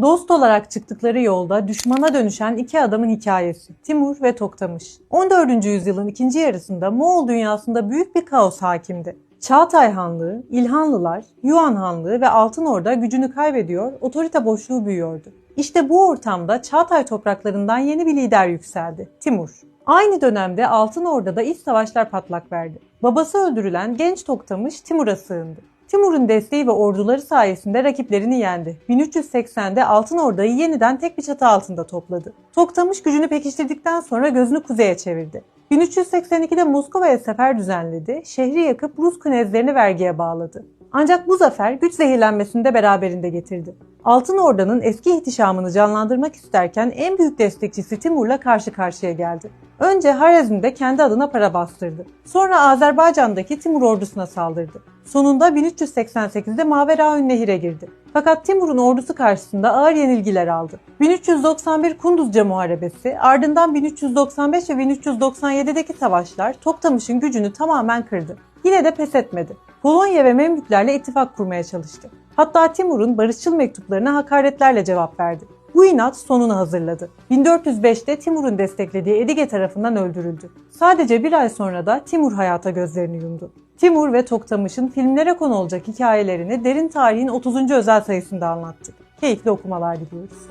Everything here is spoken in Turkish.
Dost olarak çıktıkları yolda düşmana dönüşen iki adamın hikayesi. Timur ve Toktamış. 14. yüzyılın ikinci yarısında Moğol dünyasında büyük bir kaos hakimdi. Çağatay Hanlığı, İlhanlılar, Yuan Hanlığı ve Altın Orda gücünü kaybediyor, otorite boşluğu büyüyordu. İşte bu ortamda Çağatay topraklarından yeni bir lider yükseldi, Timur. Aynı dönemde Altın Orda'da iç savaşlar patlak verdi. Babası öldürülen genç Toktamış Timur'a sığındı. Timur'un desteği ve orduları sayesinde rakiplerini yendi. 1380'de Altın Orda'yı yeniden tek bir çatı altında topladı. Toktamış gücünü pekiştirdikten sonra gözünü kuzeye çevirdi. 1382'de Moskova'ya sefer düzenledi, şehri yakıp Rus knezlerini vergiye bağladı. Ancak bu zafer güç zehirlenmesini de beraberinde getirdi. Altın Orda'nın eski ihtişamını canlandırmak isterken en büyük destekçisi Timur'la karşı karşıya geldi. Önce Harezm'de kendi adına para bastırdı. Sonra Azerbaycan'daki Timur ordusuna saldırdı. Sonunda 1388'de Maveraun Nehir'e girdi. Fakat Timur'un ordusu karşısında ağır yenilgiler aldı. 1391 Kunduzca Muharebesi, ardından 1395 ve 1397'deki savaşlar Toktamış'ın gücünü tamamen kırdı. Yine de pes etmedi. Polonya ve Memlüklerle ittifak kurmaya çalıştı. Hatta Timur'un barışçıl mektuplarına hakaretlerle cevap verdi. Bu inat sonunu hazırladı. 1405'te Timur'un desteklediği Edige tarafından öldürüldü. Sadece bir ay sonra da Timur hayata gözlerini yumdu. Timur ve Toktamış'ın filmlere konu olacak hikayelerini Derin Tarihin 30. özel sayısında anlattık. Keyifli okumalar diliyoruz.